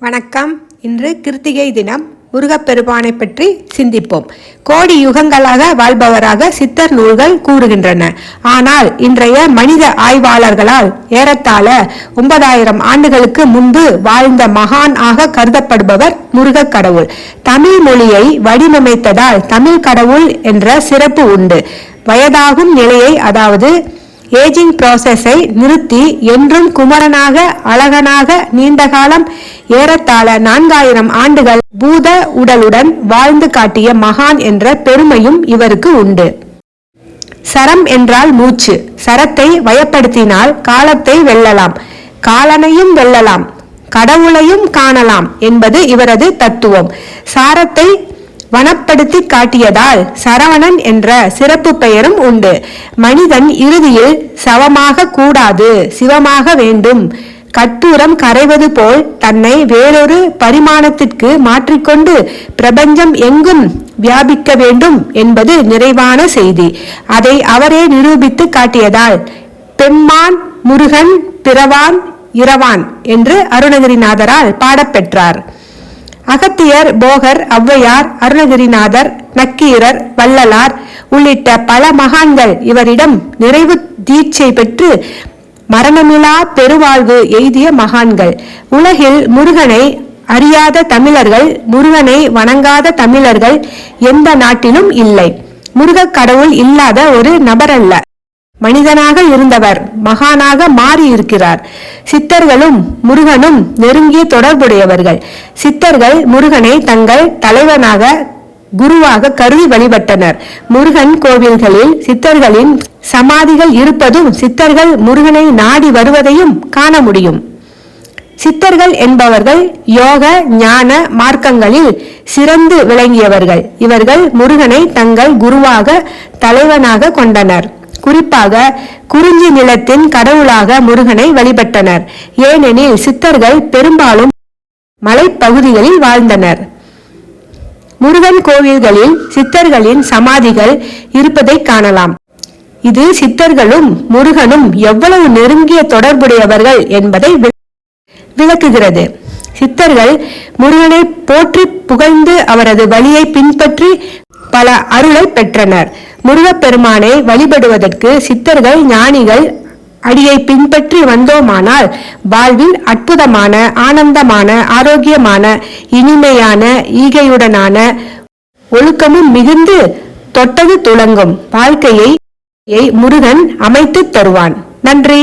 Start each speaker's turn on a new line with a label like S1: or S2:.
S1: வணக்கம். இன்று கிருத்திகை தினம். முருகப்பெருமானை பற்றி சிந்திப்போம். கோடி யுகங்களாக வாழ்பவராக சித்தர் நூல்கள் கூறுகின்றன. ஆனால் இன்றைய மனித ஆய்வாளர்களால் ஏறத்தாழ ஒன்பதாயிரம் ஆண்டுகளுக்கு முன்பு வாழ்ந்த மகான் ஆக கருதப்படுபவர் முருகக் கடவுள். தமிழ் மொழியை வடிவமைத்ததால் தமிழ் கடவுள் என்ற சிறப்பு உண்டு. வயதாகும் நிலையை அதாவது ஏஜிங் ப்ராசஸை நிறுத்தி என்றும் குமரனாக அழகனாக நீண்ட காலம் ஏறத்தாழ நான்காயிரம் ஆண்டுகள் பூத உடலுடன் வாழ்ந்து காட்டிய மகான் என்ற பெருமையும் இவருக்கு உண்டு. சரம் என்றால் மூச்சு. சரத்தை வயப்படுத்தினால் காலத்தை வெல்லலாம். காலனையும் வெல்லலாம். கடவுளையும் காணலாம் என்பது இவரது தத்துவம். சாரத்தை வனப்படுத்தி காட்டியதால் சரவணன் என்ற சிறப்பு பெயரும் உண்டு. மனிதன் இறுதியில் சவமாக கூடாது சிவமாக வேண்டும். கற்பூரம் கரைவது போல் தன்னை வேறொரு பரிமாணத்திற்கு மாற்றிக்கொண்டு பிரபஞ்சம் எங்கும் வியாபிக்க வேண்டும் என்பது நிறைவான செய்தி. அதை அவரே நிரூபித்து காட்டியதால் பெம்மான் முருகன் பிறவான் இரவான் என்று அருணகிரிநாதரால் பாடப்பெற்றார். அகத்தியர் போகர் ஔவையார் அருணகிரிநாதர் நக்கீரர் வள்ளலார் உள்ளிட்ட பல மகான்கள் இவரிடம் நிறைவு தீட்சை பெற்று மரணமிலா பெருவாழ்வு எய்திய மகான்கள். உலகில் முருகனை அறியாத தமிழர்கள் முருகனை வணங்காத தமிழர்கள் எந்த நாட்டிலும் இல்லை. முருகக் கடவுள் இல்லாத ஒரு நபரல்ல. மனிதனாக இருந்தவர் மகானாக மாறி இருக்கிறார் சித்தர்களும் முருகனும் நெருங்கிய தொடர்புடையவர்கள். சித்தர்கள் முருகனை தங்கள் தலைவனாக குருவாக கருதி வழிபட்டனர். முருகன் கோவில்களில் சித்தர்களின் சமாதிகள் இருப்பதும் சித்தர்கள் முருகனை நாடி வருவதையும் காண முடியும். சித்தர்கள் என்பவர்கள் யோக ஞான மார்க்கங்களில் சிறந்து விளங்கியவர்கள். இவர்கள் முருகனை தங்கள் குருவாக தலைவனாக கொண்டனர். குறிப்பாக குறிஞ்சி நிலத்தின் கடவுளாக முருகனை வழிபட்டனர். ஏனெனில் சித்தர்கள் பெரும்பாலும் மலைப்பகுதிகளில் வாழ்ந்தனர். முருகன் கோவில்களில் சித்தர்களின் சமாதிகள் இருப்பதை காணலாம். இது சித்தர்களும் முருகனும் எவ்வளவு நெருங்கிய தொடர்புடையவர்கள் என்பதை விளக்குகிறது. சித்தர்கள் முருகனை போற்றி புகழ்ந்து அவரது வழியை பின்பற்றி பல அருளை பெற்றனர். முருகப்பெருமானை வழிபடுவதற்கு சித்தர்கள் ஞானிகள் அடியை பின்பற்றி வந்தோமானால் வாழ்வில் அற்புதமான ஆனந்தமான ஆரோக்கியமான இனிமையான ஈகையுடனான ஒழுக்கமும் மிகுந்து தொட்டது துளங்கும் வாழ்க்கையை முருகன் அமைத்துத் தருவான். நன்றி.